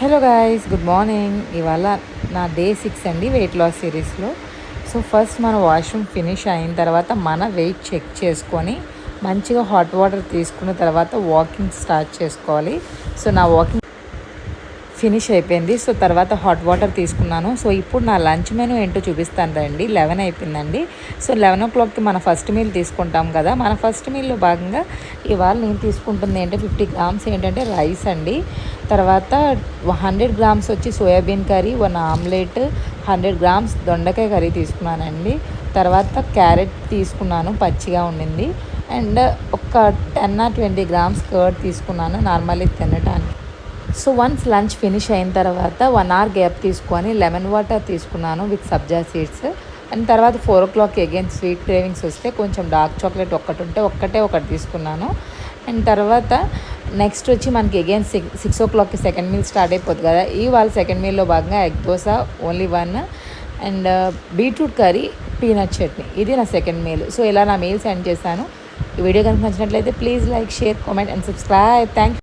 Hello guys good morning ఇవాళ నా day six అండి వెయిట్ లాస్ సిరీస్లో సో ఫస్ట్ మన వాష్రూమ్ ఫినిష్ అయిన తర్వాత మన వెయిట్ చెక్ చేసుకొని మంచిగా హాట్ వాటర్ తీసుకున్న తర్వాత వాకింగ్ స్టార్ట్ చేసుకోవాలి. సో నా వాకింగ్ ఫినిష్ అయిపోయింది. సో తర్వాత హాట్ వాటర్ తీసుకున్నాను. సో ఇప్పుడు నా లంచ్ మెనూ ఏంటో చూపిస్తాను రండి. లెవెన్ అయిపోయిందండి. సో లెవెన్ ఓ క్లాక్కి మన ఫస్ట్ మీల్ తీసుకుంటాం కదా. మన ఫస్ట్ మీల్లో భాగంగా ఇవాళ నేను తీసుకుంటుంది ఏంటంటే ఫిఫ్టీ గ్రామ్స్ ఏంటంటే రైస్ అండి. తర్వాత హండ్రెడ్ గ్రామ్స్ వచ్చి soybean curry one omelette hundred grams దొండకాయ కర్రీ తీసుకున్నానండి. తర్వాత క్యారెట్ తీసుకున్నాను పచ్చిగా ఉండింది. అండ్ ఒక ten or twenty grams curd తీసుకున్నాను. నార్మల్లీ తినటానికి సో వన్స్ లంచ్ ఫినిష్ అయిన తర్వాత వన్ అవర్ గ్యాప్ తీసుకొని లెమన్ వాటర్ తీసుకున్నాను విత్ సబ్జా సీడ్స్. అండ్ తర్వాత four o'clock again sweet cravings వస్తే కొంచెం డార్క్ చాక్లెట్ ఒక్కటి ఉంటే ఒక్కటే ఒకటి తీసుకున్నాను. అండ్ తర్వాత నెక్స్ట్ వచ్చి మనకి అగైన్ సిక్స్ సిక్స్ ఓ క్లాక్కి సెకండ్ మీల్ స్టార్ట్ అయిపోతుంది కదా. ఈ వాళ్ళ సెకండ్ మీల్లో భాగంగా egg dosa only one. And uh, beetroot curry peanut chutney. ఇది నా సెకండ్ మీల్. సో ఇలా నా మీల్స్ ఎండ్ చేశాను. ఈ వీడియో కనుక నచ్చినట్లయితే please like share comment and subscribe. Thank